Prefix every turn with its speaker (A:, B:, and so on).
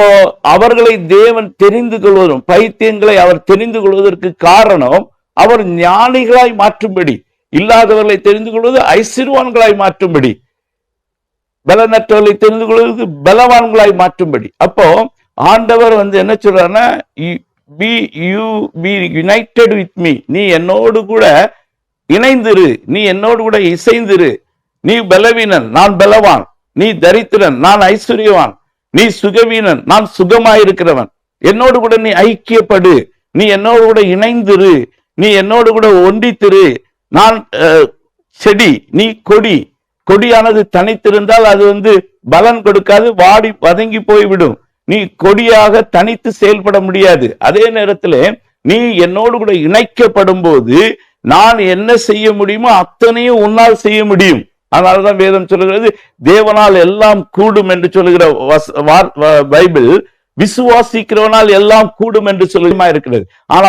A: அப்போ அவர்களை தேவன் தெரிந்து கொள்வதும் பைத்தியங்களை அவர் தெரிந்து கொள்வதற்கு காரணம் அவர் ஞானிகளாய் மாற்றும்படி இல்லாதவர்களை தெரிந்து கொள்வது ஐசிறுவான்களாய் மாற்றும்படி பலனற்றவர்களை தெரிந்து கொள்வதற்கு பலவான்களாய் மாற்றும்படி. அப்போ ஆண்டவர் வந்து என்ன சொல்றாருன்னா P U P united with me நீ என்னோடு கூட இணைந்திரு. நீ என்னோடு கூட இசைந்திரு. நீ பலவீனன் நான் பலவான். நீ தரித்திரன் நான் ஐஸ்வர்யவான். நீ சுகவீனன் நான் சுகமாயிருக்கிறவன். என்னோடு கூட நீ ஐக்கியப்படு. நீ என்னோடு கூட இணைந்திரு. நீ என்னோடு கூட ஒன்றித்திரு. நான் செடி நீ கொடி. கொடியானது தனித்திருந்தால் அது வந்து பலன் கொடுக்காது வாடி வதங்கி போய்விடும். நீ கொடியாக தனித்து செயல்பட முடியாது. அதே நேரத்தில் நீ என்னோடு கூட இணைக்கப்படும் போது நான் என்ன செய்ய முடியுமோ அத்தனையும் உன்னால் செய்ய முடியும். அதனாலதான் வேதம் சொல்லுகிறது தேவனால் எல்லாம் கூடும் என்று சொல்லுகிற பைபிள் விசுவாசிக்கிறவனால் எல்லாம் கூடும் என்று சொல்லுமா இருக்கிறது. ஆனால்